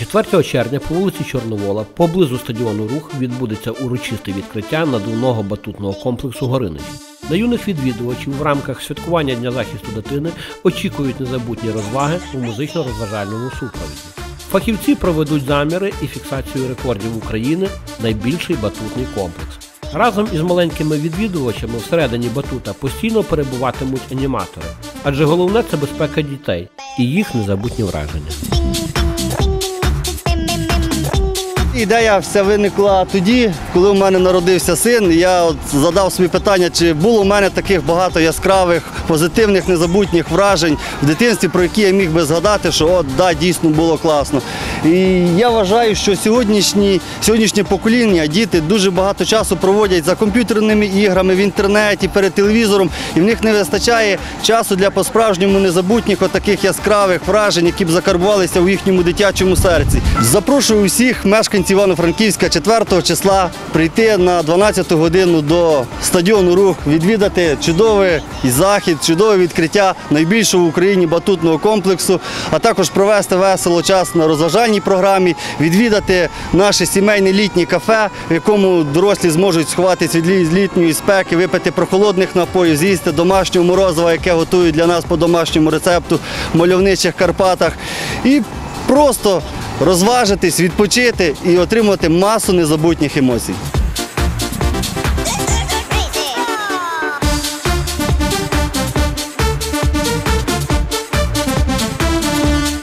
4 червня по вулиці Чорновола поблизу стадіону Рух відбудеться урочисте відкриття надувного батутного комплексу Гориничі. На юних відвідувачів в рамках святкування Дня захисту дитини очікують незабутні розваги у музично-розважальному супровіді. Фахівці проведуть заміри і фіксацію рекордів України найбільший батутний комплекс. Разом із маленькими відвідувачами всередині батута постійно перебуватимуть аніматори, адже головне це безпека дітей і їх незабутні враження. Ідея вся виникла тоді, коли у мене народився син. Я от задав собі питання, чи було у мене таких багато яскравих, позитивних, незабутніх вражень в дитинстві, про які я міг би згадати, що от да, дійсно було класно. І я вважаю, що сьогоднішнє покоління, діти дуже багато часу проводять за комп'ютерними іграми в інтернеті, перед телевізором, і в них не вистачає часу для по-справжньому незабутніх отаких яскравих вражень, які б закарбувалися у їхньому дитячому серці. Запрошую усіх мешканців Івано-Франківська 4 числа прийти на 12 годину до стадіону Рух, відвідати чудовий захід, чудове відкриття найбільшого в Україні батутного комплексу, а також провести весело час на розважальній програмі, відвідати наше сімейне літнє кафе, в якому дорослі зможуть сховатися від літньої спеки, випити прохолодних напоїв, з'їсти домашнього морозива, яке готують для нас по домашньому рецепту в мальовничих Карпатах. І просто розважитись, відпочити і отримати масу незабутніх емоцій.